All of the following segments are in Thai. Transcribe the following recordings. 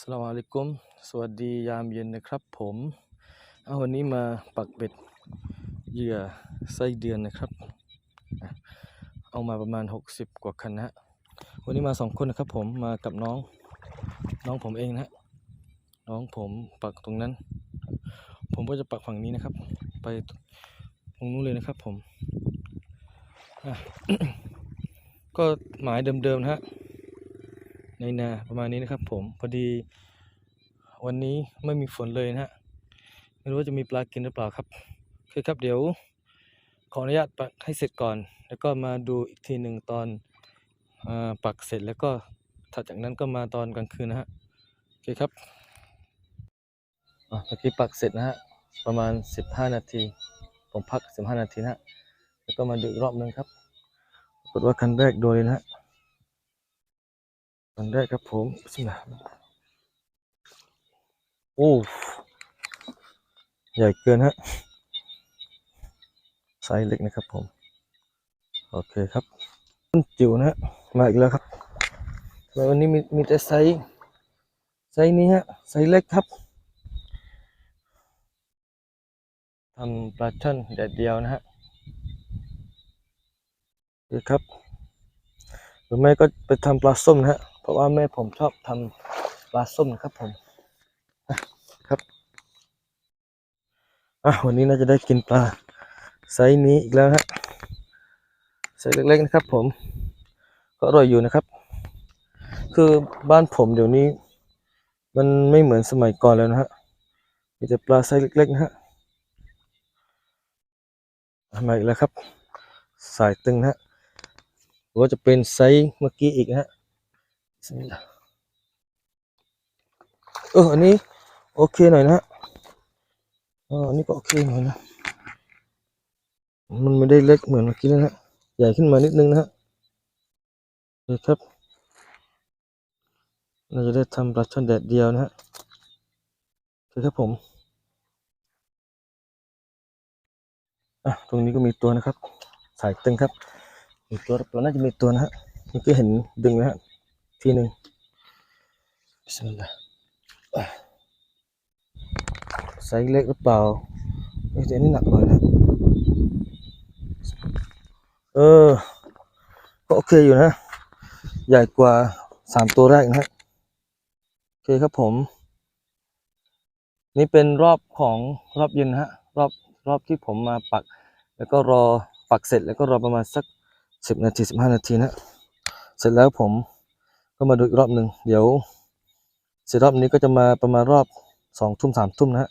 สลามอะลัยกุม สวัสดียามเย็นนะครับผมเอาวันนี้มาปักเบ็ดเหยื่อไส้เดือนนะครับ เอามาประมาณ 60 กว่าคันนะฮะวันนี้มาสองคนนะครับผมมากับน้องน้องผมเองนะฮะน้องผมปักตรงนั้น ผมก็จะปักฝั่งนี้นะครับ ไปตรงนู้นเลยนะครับผมก็หมายเดิมๆนะฮะ ในนาประมาณนี้นะครับ ผมพอดี วันนี้ไม่มีฝนเลยนะฮะไม่รู้ว่าจะมีปลากินหรือเปล่าครับคือครับเดี๋ยว ขออนุญาตปักให้เสร็จก่อน แล้วก็มาดูอีกทีหนึ่งตอนอปักเสร็จแล้วก็ถัดจากนั้นก็มาตอนกลางคืนนะฮะโอเคครับอะเมื่อกี้ปักเสร็จนะฮะประมาณ 15 นาที ผมพัก 15 นาทีนะฮะแล้วก็มาดูอีกรอบหนึงครับปรากฏว่าคันแรกโดนเลยนะฮะ คันแรกครับผมสมิลลาห์โอ้ใหญ่เกินฮะไซส์เล็กนะครับผม โอเคครับต้นจิ๋วนะฮะมาอีกแล้วครับทำไมวันนี้มีมีแต่ไซส์ไซส์นี้ฮะไซส์เล็กครับทำปลาช่อนแดดเดียวนะฮะโอเครับหรือไม่ก็ไปทำปลาส้มนะฮะ ราะว่าแม่ผมชอบทำปลาส้มนะครับผมครับอะวันนี้น่าจะได้กินปลาไซส์นี้อีกแล้วฮะไซส์เล็กๆนะครับ ผม ก็อร่อยอยู่นะครับ คือบ้านผมเดี๋ยวนี้ มันไม่เหมือนสมัยก่อนแล้วนะฮะมีแต่ปลาไซส์เล็กๆนะฮะอะมาอีกแล้วครับ สายตึงนะฮะหรือว่าจะเป็นไซส์เมื่อกี้อีกนะฮะ สมิลาเอออันนี้โอเคหน่อยนะเอออันนี้ก็โอเคหน่อยนะ มันไม่ได้เล็กเหมือนเมื่อกี้นะฮะใหญ่ขึ้นมานิดนึงนะฮะเคครับเราจะได้ทำปลาช่อนแดดเดียวนะฮะโอครับผมอะตรงนี้ก็มีตัวนะครับ สายตึงครับมีตัวตัวน่าจะมีตัวนะฮะเมื่อกี้เห็นดึงนะฮะ ทีหนึ่งบิสมิลลาห์อะไซส์เล็กหรือเปล่าเอ้ยแต่อันนี้หนักหน่อยนะเออก็โอเคอยู่นะ ใหญ่กว่าสามตัวแรกนะฮะโอเคครับผม นี่เป็นรอบของรอบเย็นนะฮะ รอบรอบที่ผมมาปัก แล้วก็รอปักเสร็จแล้วก็รอประมาณสักสิบนาทีสิบห้านาทีนะ เสร็จแล้วผม ก็มาดูอีกรอบหนึ่งเดี๋ยว เสร็จรอบนี้ก็จะมาประมาณรอบสองทุ่มสามทุ่มนะฮะ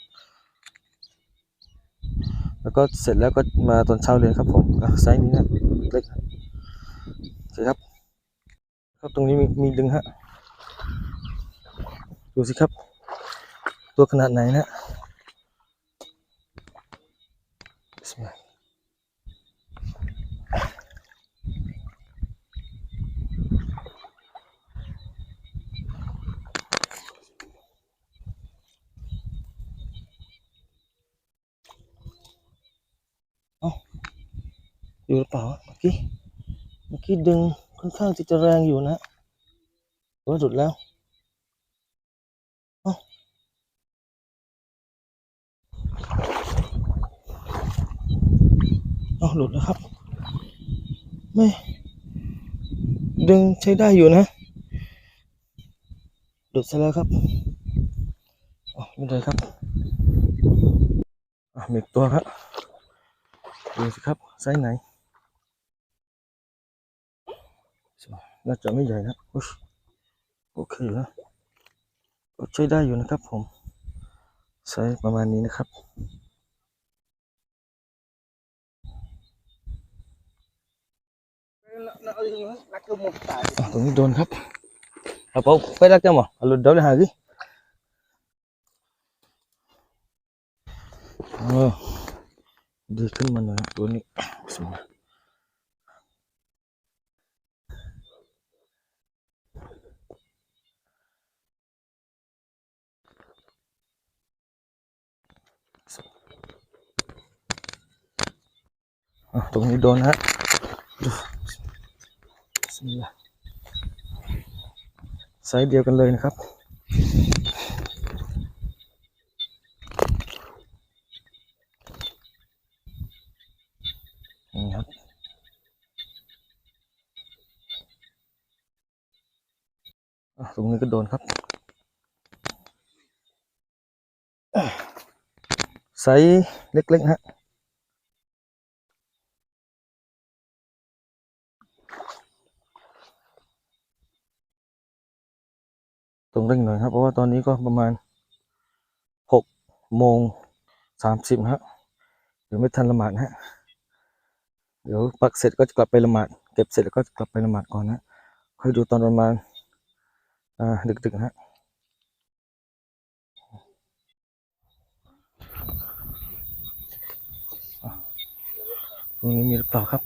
แล้วก็เสร็จแล้วก็มาตอนเช้าเลยครับผมอะไซส์นี้นะเล็กโอเคครับครับตรงนี้มีมีดึงฮะดูสิครับ ตัวขนาดไหนนะบิสมิลลาห์ อยู่หรือเปล่าเมื่อกี้เมื่อกี้ดึงค่อนข้างที่จะแรงอยู่นะหรือว่าหลุดแล้วเอาเอ้าหลุดแล้วครับ ไม่ ดึงใช้ได้อยู่นะ หลุดซะแล้วครับอ๋อไม่เป็นไรครับอะมีตัวครับดูสิครับไซส์ไหน น่าจะไม่ใหญ่นะโอเคอยู่นะก็ใช้ได้อยู่นะครับผมไซส์ประมาณนี้นะครับอะตรงนี้โดนครับเอาเปไปรักจังหวะเอาหลุดเดี๋ยวเลยหาสิเออดีขึ้นมาหน่อยตัวนี้บิสมลลาห์อะ ตรงนี้โดนฮะสาห์ไซส์เดียวกันเลยนะครับนี่ครับตรงนี้ก็โดนครับ ไซส์เล็กๆฮะ งเร่งหน่อยครับ เพราะว่าตอนนี้ก็ประมาณหกโมงสามสิบฮะเดี๋ยวไม่ทันละหมาดฮะเดี๋ยวปักเสร็จก็จะกลับไปละหมาดเก็บเสร็จแล้วก็จะกลับไปละหมาดก่อนนะค่อยดูตอนประมาณอ่าดึกๆนะฮะตรงนี้มีหรือเปล่าครับ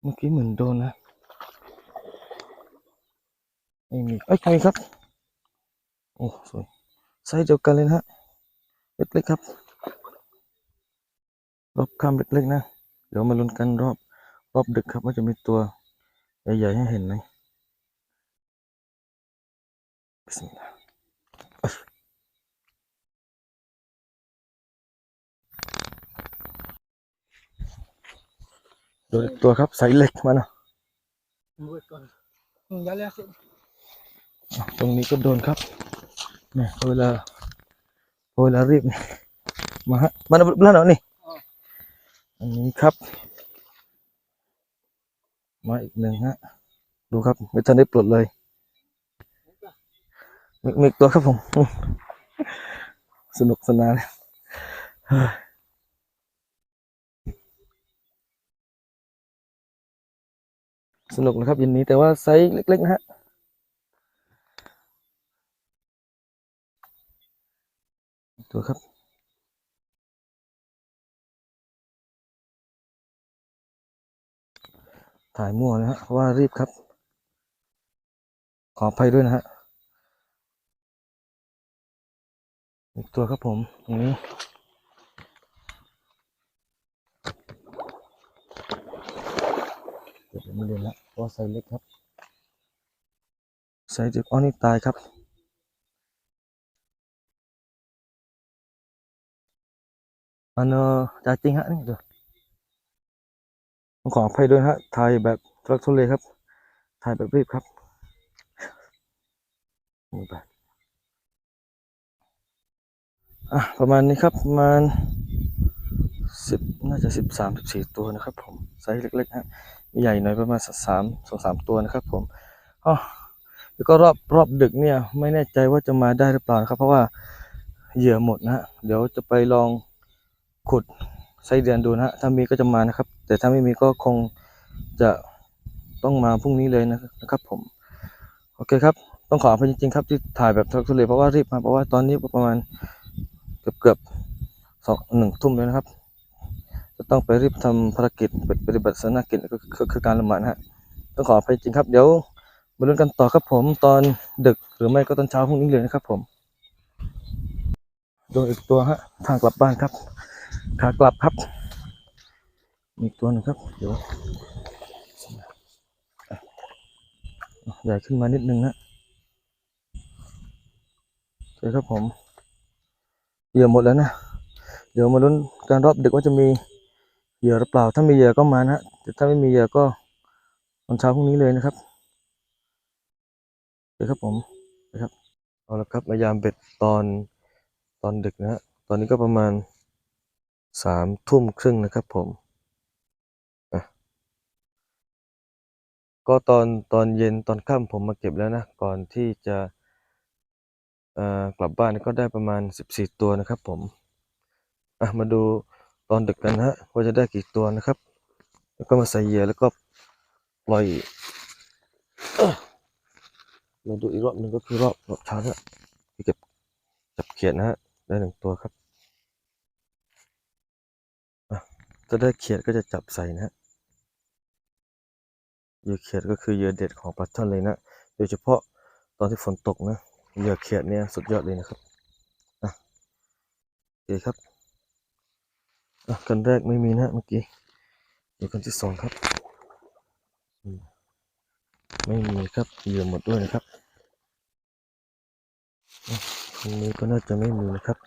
เมื่อกี้เหมือนโดนนะ ไม่มีเอ้ยมีครับ โอ้สวยไซส์เดียวกันเลยนะฮะเล็กๆครับ รอบคำเล็กๆนะ เดี๋ยวมาลุ้นกันรอบรอบดึกครับว่าจะมีตัวใหญ่ๆให้เห็นไหมบิสมิลลาห์ดูอีกตัวครับไซส์เล็กมานะ Ya le hace. อะ ตรงนี้ก็โดนครับเนี่ยพอเวลาเวลารีบมาฮะมาดูบ้านเรานี่อันนี้ครับ มาอีกหนึ่งฮะ ดูครับ ไม่ทันได้ปลดเลยมีมีตัวครับผม สนุกสนานสนุกนะครับย็นนี้แต่ว่าไซส์เล็กๆนะฮะ ตัวครับถ่ายมั่วนะฮะเพราะว่ารีบครับ ขออภัยด้วยนะฮะอีกตัวครับผมตรงนี้เดี๋ยวไม่เรียนละเพราะว่าไซส์เล็กครับไซส์เด็กอ๋อนี่ตายครับ ano cacing hak ni tu ต้องขออภัยด้วยฮะถ่ายแบบทุลักทุเลครับถ่ายแบบรีบครับนี่ไปอะประมาณนี้ครับประมาณสิบน่าจะสิบสามสิบสี่ตัวนะครับ ผมไซส์เล็กๆฮะใหญ่หน่อยประมาณสักสามสองสามตัวนะครับ ผมอ๋อแล้วก็รอบรอบดึกเนี่ย ไม่แน่ใจว่าจะมาได้หรือเปล่านะครับ เพราะว่าเหยื่อหมดนะฮะเดี๋ยวจะไปลอง ขุดไส้เดือนดูนะฮะถ้ามีก็จะมานะครับ แต่ถ้าไม่มีก็คงจะต้องมาพรุ่งนี้เลยนะครับ ผม โอเคครับ ต้องขออภัยจริงๆครับที่ถ่ายแบบทุลักทุเลเพราะว่ารีบมาเพราะว่าตอนนี้ประมาณเกือบเกือบสองหนึ่งทุ่มเลยนะครับ จะต้องไปรีบทำภารกิจปฏิบัติศาสนกิจก็คือการละหมาดนะฮะต้องขออภัยจริงครับเดี๋ยวมาลุ้นกันต่อครับผมตอนดึกหรือไม่ก็ตอนเช้าพรุ่งนี้เลยนะครับผมโดยอีกตัวฮะทางกลับบ้านครับ ขากลับครับมีอีกตัวหนึงครับ เดี๋ยวใหญ่ขึ้นมานิดนึงนะโอเคครับผมเหยื่อหมดแล้วนะ เดี๋ยวมาลุ้นการรอบดึกว่าจะมีเหยื่อหรือเปล่า ถ้ามีเหยื่อก็มานะแต่ถ้าไม่มีเหยื่อก็ตอนเช้าพรุ่งนี้เลยนะครับโอเคครับผมนะครับเอาละครับมายามเบ็ดตอนตอนดึกนะฮะตอนนี้ก็ประมาณ สามทุ่มครึ่งนะครับผม ก็ตอนตอนเย็นตอนค่ำผมมาเก็บแล้วนะ ก่อนที่จะกลับบ้านก็ได้ประมาณสิบสี่ตัวนะครับผมมาดูตอนดึกกันนะฮะว่าจะได้กี่ตัวนะครับ แล้วก็มาใส่เหยื่อแล้วก็ปล่อยมาดูอีกรอบหนึ่งก็คือรอบรอบเช้านะที่เก็บจับเขียดนะฮะได้หนึ่งตัวครับ ถ้าได้เขียดก็จะจับใส่นะเหยื่อเขียดก็คือเหยื่อเด็ดของปลาช่อนเลยนะโดยเฉพาะตอนที่ฝนตกนะเหยื่อเขียดเนี่ยสุดยอดเลยนะครับอะโอเคครับอะกันแรกไม่มีนะเมื่อกี้เดี๋ยวกันที่สองครับ ไม่มีครับเหยื่อหมดด้วยนะครับอะตรงนี้ก็น่าจะไม่มีนะครับ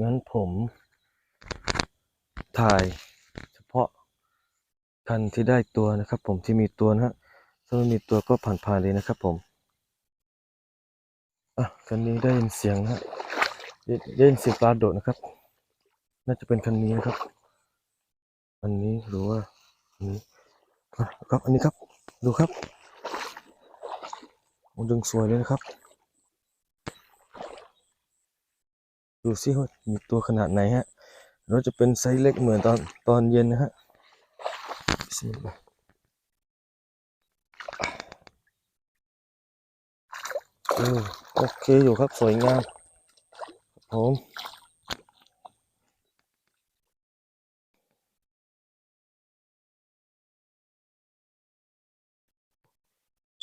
งั้นผม ถ่ายเฉพาะคันที่ได้ตัวนะครับ ผมที่มีตัวนะฮะถ้าไม่มีตัวก็ผ่านๆเลยนะครับผมอะคันนี้ได้ยินเสียงนะฮะได้ยินเสียงปลาโดดนะครับ น่าจะเป็นคันนี้นะครับอันนี้หรือว่าอันนี้ครับอันนี้ครับดูครับดึงสวยเลยนะครับ ดูซิว่ามีตัวขนาดไหนฮะ เราจะเป็นไซส์เล็กเหมือนตอนตอนเย็นนะฮะโอเคอยู่ครับสวยงามผม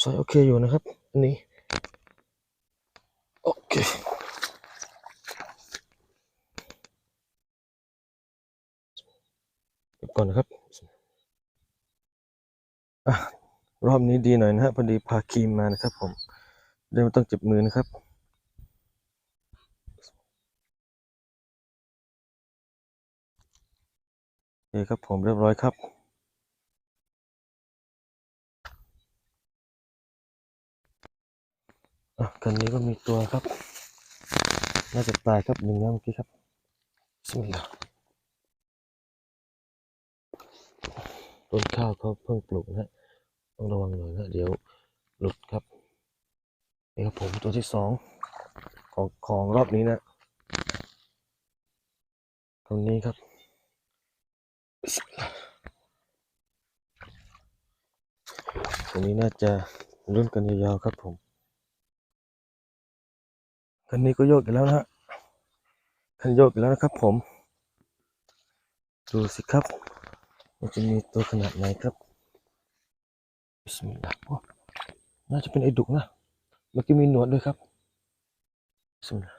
สวยโอเคอยู่นะครับอันนี้ โอเค เก็บก่อนนะครับอะรอบนี้ดีหน่อยนะฮะพอดีพาครีมมานะครับ ผมเดี๋ยวไม่ต้องเจ็บมือนะครับโอเคครับผมเรียบร้อยครับอะกันนี้ก็มีตัวครับ น่าจะตายครับหนึ่งนะเมื่อกี้ครับบิสมิลลา ต้นข้าวเขาเพิ่งปลูกนะต้องระวังหน่อยนะเดี๋ยวหลุดครับนี่ครับผมตัวที่สองของของรอบนี้นะตรงนี้ครับตัวนี้น่าจะรุ่นกันยาวๆครับผมคันนี้ก็โยกอีกแล้วนะฮะคันโยกอีกแล้วนะครับผม ดูสิครับ มันจะมีตัวขนาดไหนครับบิสมิลลาห์น่าจะเป็นไอ้ดุกนะเมื่อกี้มีหนวดด้วยครับบิสมิลลาห์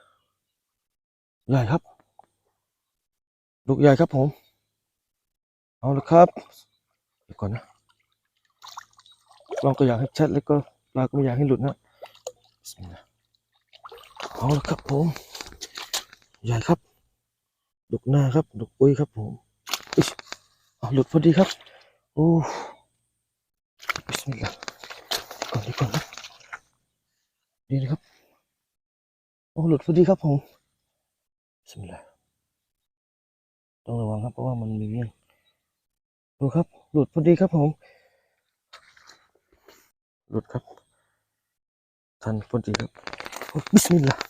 ใหญ่ครับ ดุกใหญ่ครับผม เอาละครับเดี๋ยวก่อนนะลองก็อยากให้ชัดแล้วก็ปลาก็ไม่อยากให้หลุดนะบิสมิลลาห์เอาละครับผม ใหญ่ครับ ดุกหน้าครับ ดุกปุ้ยครับผม หลุดพอดีครับ โอ้บิสมิลลาห์ก่อนดีก่อนนะดีนะครับ โอ้หลุดพอดีครับผมบิสมิลลาห์ต้องระวังครับเพราะว่ามันมีเงี้ยงดูครับ หลุดพอดีครับผม หลุดครับ ทันพอดีครับโอ้บิสมิลลาห์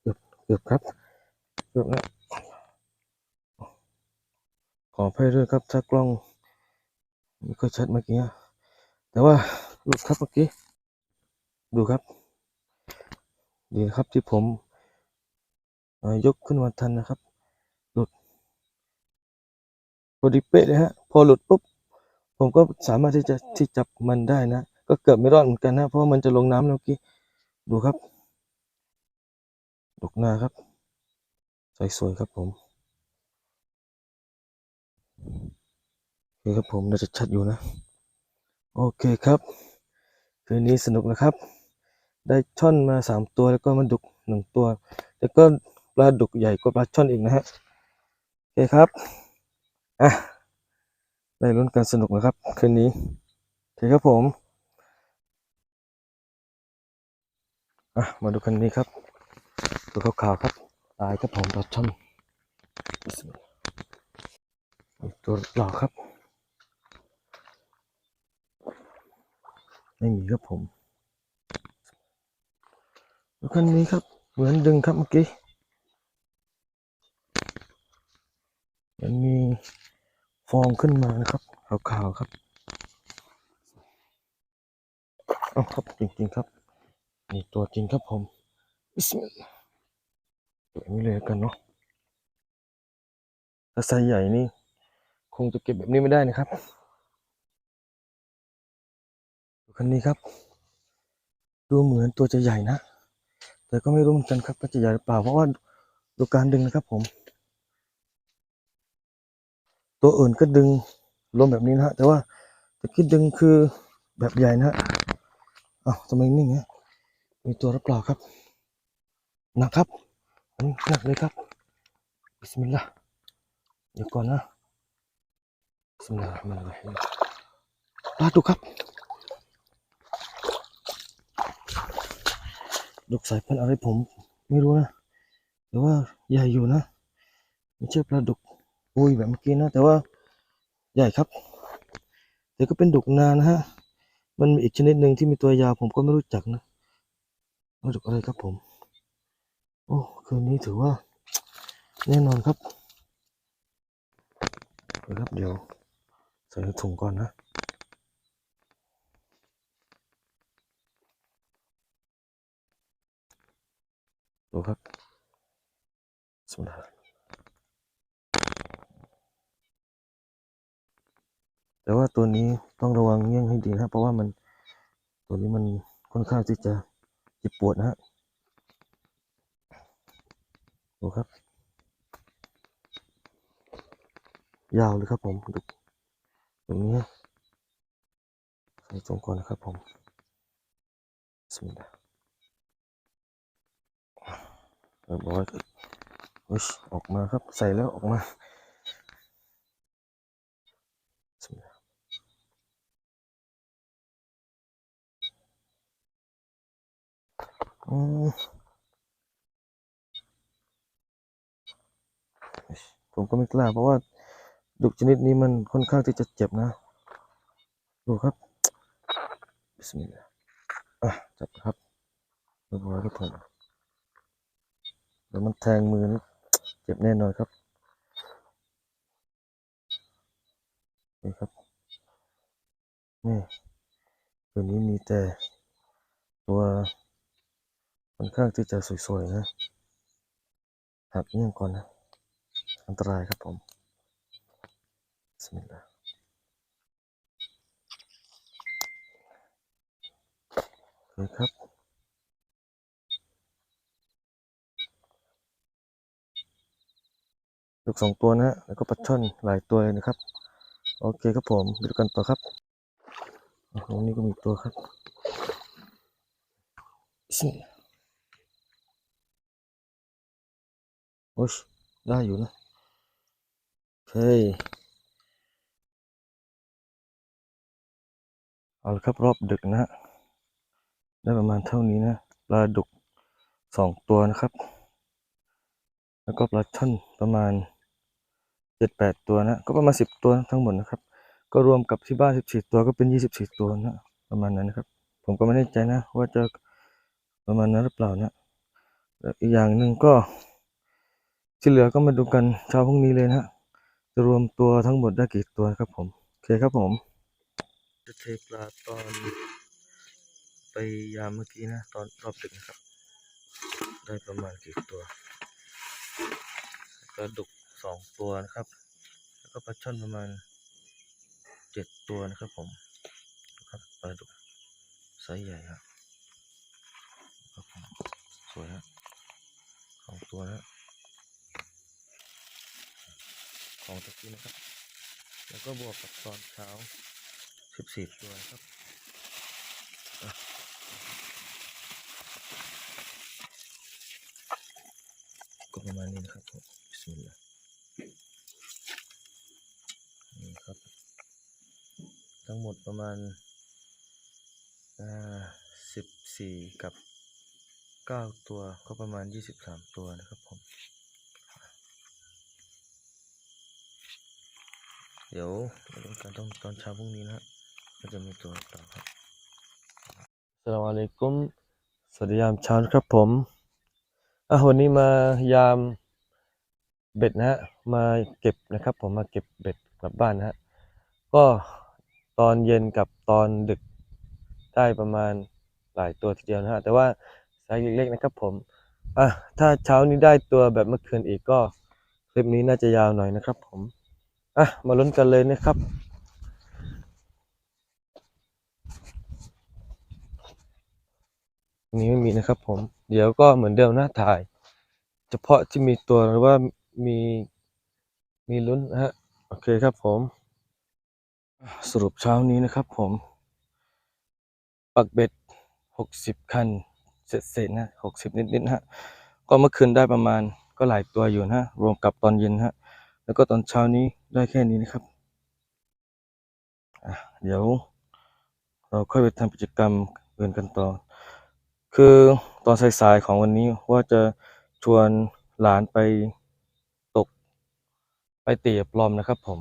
เกือบเกือบครับเกือบแล้วข ออภัยด้วยครับถ้ากล้องไม่ค่อยชัดเมื่อกี้แต่ว่าหลุดครับเมื่อกี้ ดูครับ ดีนะครับที่ผมยกขึ้นมาทันนะครับ หลุดพอดีเป๊ะเลยฮะ พอหลุดปุ๊บ ผมก็สามารถที่จะที่จับมันได้นะ ก็เกือบไม่รอดเหมือนกันนะ เพราะมันจะลงน้ำเมื่อกี้ ดูครับ ดกหน้าครับ สวยๆครับผม โอ เคครับผมน่าจะชัดอยู่นะ โอเคครับ คืนนี้สนุกนะครับ ได้ช่อนมาสามตัวแล้วก็มันดุกหนึ่งตัว แล้วก็ปลาดุกใหญ่กว่าปลาช่อนอีกนะฮะโอเคครับอะได้ลุ้นกันสนุกนะครับ คืนนี้โอเคครับผมอะมาดูคันนี้ครับ ตัวขาวๆครับ ตายครับผมปลาช่อนตัวหล่อครับ ไม่มีครับผมแล้วคันนี้ครับ เหมือนดึงครับเมื่อกี้มันมีฟองขึ้นมานะครับขาวๆครับเอาครับจริงๆครับ นี่ตัวจริงครับผมบิสมิลลาห์แบบนี้เลยกันเนาะถ้าไซส์ใหญ่นี่ คงจะเก็บแบบนี้ไม่ได้นะครับ คันนี้ครับ ดูเหมือนตัวจะใหญ่นะ แต่ก็ไม่รู้เหมือนกันครับว่าจะใหญ่หรือเปล่า เพราะว่าดูการดึงนะครับผม ตัวอื่นก็ดึงรวมแบบนี้นะฮะ แต่ว่าตะกี้ดึงคือแบบใหญ่นะฮะอ้าวทำไมนิ่งฮะมีตัวหรือเปล่าครับหนักครับนนี้หนักเลยครับบิสมิลลาห์เดี๋ยวก่อนนะบิสมิลลาห์มาเลยปลาดุกครับ ดกสายพันธุ์อะไรผมไม่รู้นะ แต่ว่าใหญ่อยู่นะไม่ใช่ปลาดุกอุ้ยแบบเมื่อกี้นะ แต่ว่าใหญ่ครับ แต่ก็เป็นดุกนานะฮะ มันมีอีกชนิดหนึ่งที่มีตัวยาวผมก็ไม่รู้จักนะว่าดุกอะไรครับผม โอ้คืนนี้ถือว่า แน่นอนครับครับเดี๋ยวใส่ถุงก่อนนะ ดูครับสมดาแต่ว่าตัวนี้ต้องระวังเงี้ยงให้ดีนะเพราะว่ามันตัวนี้มันค่อนข้างที่จะเจ็บปวดนะฮะดูครับ ยาวเลยครับผมดูแบบนี้ใส่ตรงก่อนนะครับผมสมดาเรียบร้อยอุ๊ยออกมาครับใส่แล้วออกมาอืมผมก็ไม่กล้าเพราะว่าดุกชนิดนี้มันค่อนข้างที่จะเจ็บนะ ดูครับบิสมิลลาห์อะจับครับเรียบร้อยครับผม เดี๋ยวมันแทงมือเจ็บแน่นอนครับ นี่ครับ นี่ ตัวนี้มีแต่ตัวค่อนข้างที่จะสวยๆนะ หักเงี้ยงก่อนนะ อันตรายครับผมบิสมิลลาโอเคครับ ลูกสองตัวนะฮะแล้วก็ปลาช่อนหลายตัวเลยนะครับ โอเคครับผมไปดูกันต่อครับอะตรงนี้ก็มีตัวครับสมิลลาห์โอ้ยได้อยู่นะโอเคเอาละครับรอบดึกนะฮะได้ประมาณเท่านี้นะปลาดุกสองตัวนะครับ แล้วก็ปลาช่อนประมาณ จ็ดแปดตัวนะก็ประมาณสิบตัวทั้งหมดนะครับ ก็รวมกับที่บ้านสิบสี่ตัวก็เป็นยี่สิบสี่ตัวนะประมาณนั้นนะครับ ผมก็ไม่แน่ใจนะ ว่าจะประมาณนั้นหรือเปล่านะอีกอย่างหนึ่งก็ที่เหลือก็มาดูกันเช้าพรุ่งนี้เลยนะฮะจะรวมตัวทั้งหมดได้กี่ตัวครับผมโอเคครับผมจะเทปลาตอนไปยามเมื่อกี้นะ ตอนรอบดึกนะครับ ได้ประมาณกี่ตัวปลาดุก สองตัวนะครับ แล้วก็ปลาช่อนประมาณเจ็ดตัวนะครับผมครับปลาดุกไซส์ใหญ่ครับครับผมสวยฮะสองตัวนะของตะกี้นะครับ แล้วก็บวกกับตอนเช้าสิบสี่ตัวครับก็ประมาณนี้นะครับผมบิสมิลลาห์นี่ครับ ทั้งหมด ประมาณสิบสี่กับเก้าตัวก็ประมาณยี่สิบสามตัวนะครับผม เดี๋ยวมาดูกันตอนตอนเช้าพรุ่งนี้นะก็จะมีตัวหรือครับสลามอะลัยกุมสวัสดียามเช้าครับผมอะวันนี้มายามเบ็ดนะฮะมาเก็บนะครับ ผมมาเก็บเบ็ดกลับบ้านนะฮะก็ ตอนเย็นกับตอนดึกได้ประมาณหลายตัวทีเดียวนะฮะแต่ว่าไซส์เล็กๆนะครับผมอะถ้าเช้านี้ได้ตัวแบบเมื่อคืนอีกก็คลิปนี้น่าจะยาวหน่อยนะครับผมอะมาลุ้นกันเลยนะครับนี้ไม่มีนะครับผมเดี๋ยวก็เหมือนเดิมนะถ่าย เฉพาะที่มีตัวหรือว่ามีมีลุ้นนะฮะ โอเคครับผม สรุปเช้านี้นะครับผม ปักเบ็ดหกสิบคันเสร็จเสร็จนะหกสิบนิดๆฮะก็เมื่อคืนได้ประมาณก็หลายตัวอยู่นะรวมกับตอนเย็นฮะแล้วก็ตอนเช้านี้ได้แค่นี้นะครับเดี๋ยวเราค่อยไปทำกิจกรรมอื่นกันต่อ คือตอนสายๆของวันนี้ว่าจะชวนหลานไปตกไปเตะปลอมนะครับผม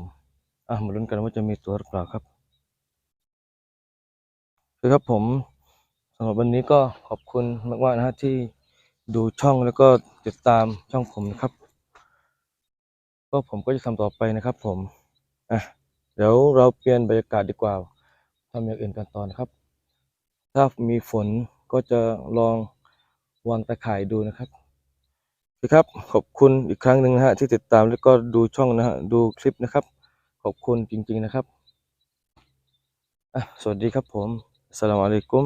อะมาลุ้นกันว่าจะมีตัวหรือเปล่าครับคือครับผมสำหรับวันนี้ก็ขอบคุณมากๆนะฮะที่ดูช่องแล้วก็ติดตามช่องผมนะครับ ก็ผมก็จะทำต่อไปนะครับ ผมอะเดี๋ยวเราเปลี่ยนบรรยากาศดีกว่าทำอย่างอื่นกันต่อนะครับ ถ้ามีฝนก็จะลองวางตะข่ายดูนะครับโอครับ ขอบคุณอีกครั้งหนึ่งนะฮะที่ติดตามแล้วก็ดูช่องนะฮะดูคลิปนะครับ ขอบคุณจริงๆนะครับ สวัสดีครับผมสลามอะลัยกุม